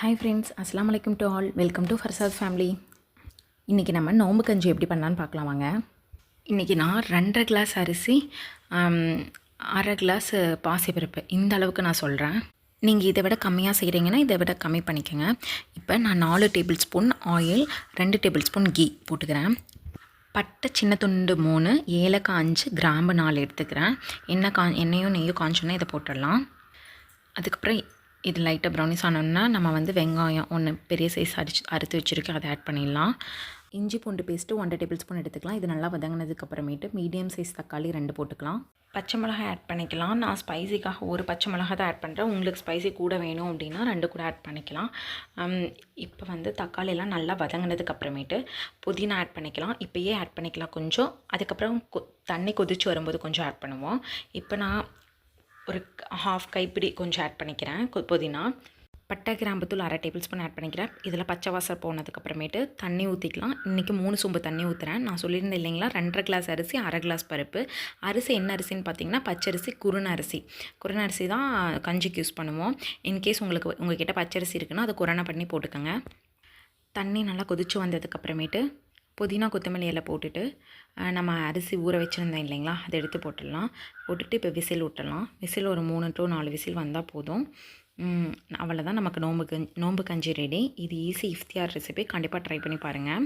Hi friends அஸ்லாம் வலைக்கம் to all welcome to Farsath family இன்றைக்கி நம்ம நோம்பு கஞ்சி எப்படி பண்ணலான்னு பார்க்கலாம் வாங்க. இன்றைக்கி நான் ரெண்டரை கிளாஸ் அரிசி அரை கிளாஸ் பாசிப்பருப்பு. இந்த அளவுக்கு நான் சொல்கிறேன் நீங்கள் இதை விட கம்மியாக செய்கிறீங்கன்னா இதை விட கம்மி பண்ணிக்கோங்க. இப்போ நான் நாலு டேபிள் ஸ்பூன் ஆயில் ரெண்டு டேபிள் ஸ்பூன் கீ போட்டுக்கிறேன். பட்டை சின்ன துண்டு மூணு ஏலக்காய் அஞ்சு கிராம்பு நாலு எடுத்துக்கிறேன். எண்ணெய் கா எண்ணெயும் நெய்யும் காஞ்சோன்னே இதை போட்டுடலாம். அதுக்கப்புறம் இது லைட்டாக ப்ரௌனிஸ் ஆனோன்னா நம்ம வந்து வெங்காயம் ஒன்று பெரிய சைஸ் அரிச்சு அறுத்து வச்சுருக்கேன் அதை ஆட் பண்ணிடலாம். இஞ்சி பூண்டு பேஸ்ட்டு ஒன்றரை டேபிள் ஸ்பூன் எடுத்துக்கலாம். இது நல்லா வதங்கினதுக்கப்புறமேட்டு மீடியம் சைஸ் தக்காளி ரெண்டு போட்டுக்கலாம். பச்சை மிளகாய் ஆட் பண்ணிக்கலாம். நான் ஸ்பைசிக்காக ஒரு பச்சை மிளகாய் தான் ஆட் பண்ணுறேன் உங்களுக்கு ஸ்பைசி கூட வேணும் அப்படின்னா ரெண்டு கூட ஆட் பண்ணிக்கலாம். இப்போ வந்து தக்காளியெல்லாம் நல்லா வதங்கினதுக்கப்புறமேட்டு புதினா ஆட் பண்ணிக்கலாம். இப்போயே ஆட் பண்ணிக்கலாம் கொஞ்சம். அதுக்கப்புறம் கொ தண்ணி கொதிச்சு வரும்போது கொஞ்சம் ஆட் பண்ணுவோம். இப்போ நான் ஒரு ஹாஃப் கைப்பிடி கொஞ்சம் ஆட் பண்ணிக்கிறேன். புதினா பட்டை கிராம்பத்தூள் அரை டேபிள் ஸ்பூன் ஆட் பண்ணிக்கிறேன். இதில் பச்சை வாசல் போனதுக்கப்புறமேட்டு தண்ணி ஊற்றிக்கலாம் இன்றைக்கி மூணு சொம்பு தண்ணி ஊற்றுறேன் நான் சொல்லியிருந்தேன் இல்லைங்களா? ரெண்டரை கிளாஸ் அரிசி அரை கிளாஸ் பருப்பு. அரிசி என்ன அரிசின்னு பார்த்தீங்கன்னா பச்சரிசி குருண அரிசி. குருண அரிசி தான் கஞ்சிக்கு யூஸ் பண்ணுவோம். இன்கேஸ் உங்களுக்கு உங்ககிட்ட பச்சரிசி இருக்குன்னா அதை குரணை பண்ணி போட்டுக்கோங்க. தண்ணி நல்லா கொதிச்சு வந்ததுக்கப்புறமேட்டு புதினா கொத்தமல்லி இலை போட்டுட்டு நம்ம அரிசி ஊற வச்சுருந்தோம் இல்லைங்களா? அதை எடுத்து போட்டுடலாம். போட்டுட்டு இப்போ விசில் விட்டுடலாம் விசில் ஒரு மூணு டு நாலு விசில் வந்தால் போதும். அவ்வளோதான் நமக்கு நோம்பு கஞ்சி நோம்பு கஞ்சி ரெடி இது ஈஸி இஃப்தியார் ரெசிபி கண்டிப்பாக ட்ரை பண்ணி பாருங்கள்